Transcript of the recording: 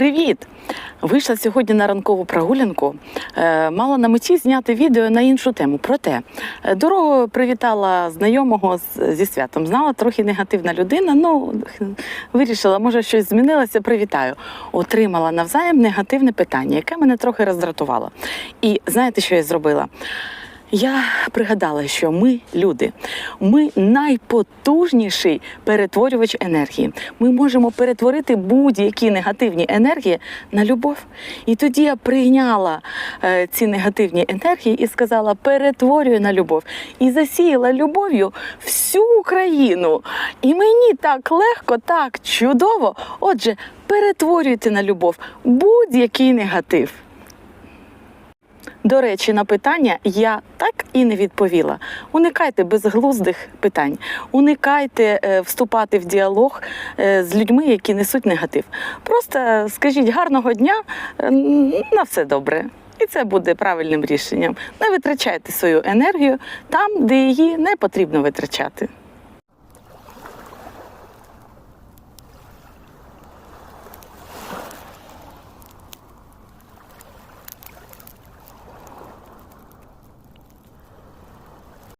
Привіт! Вийшла сьогодні на ранкову прогулянку. Е, Мала на меті зняти відео на іншу тему. Проте е, дорогою привітала знайомого зі святом. Знала трохи негативна людина. Ну вирішила, може щось змінилося. Привітаю. Отримала навзаєм негативне питання, яке мене трохи роздратувало. І знаєте, що я зробила? Я пригадала, що ми люди, ми найпотужніший перетворювач енергії. Ми можемо перетворити будь-які негативні енергії на любов. І тоді я прийняла е, ці негативні енергії і сказала: перетворюю на любов. І засіяла любов'ю всю Україну. І мені так легко, так чудово. Отже, перетворюйте на любов будь-який негатив. До речі, на питання я так і не відповіла. Уникайте безглуздих питань, уникайте е, вступати в діалог е, з людьми, які несуть негатив. Просто скажіть гарного дня, е, на все добре. І це буде правильним рішенням. Не витрачайте свою енергію там, де її не потрібно витрачати.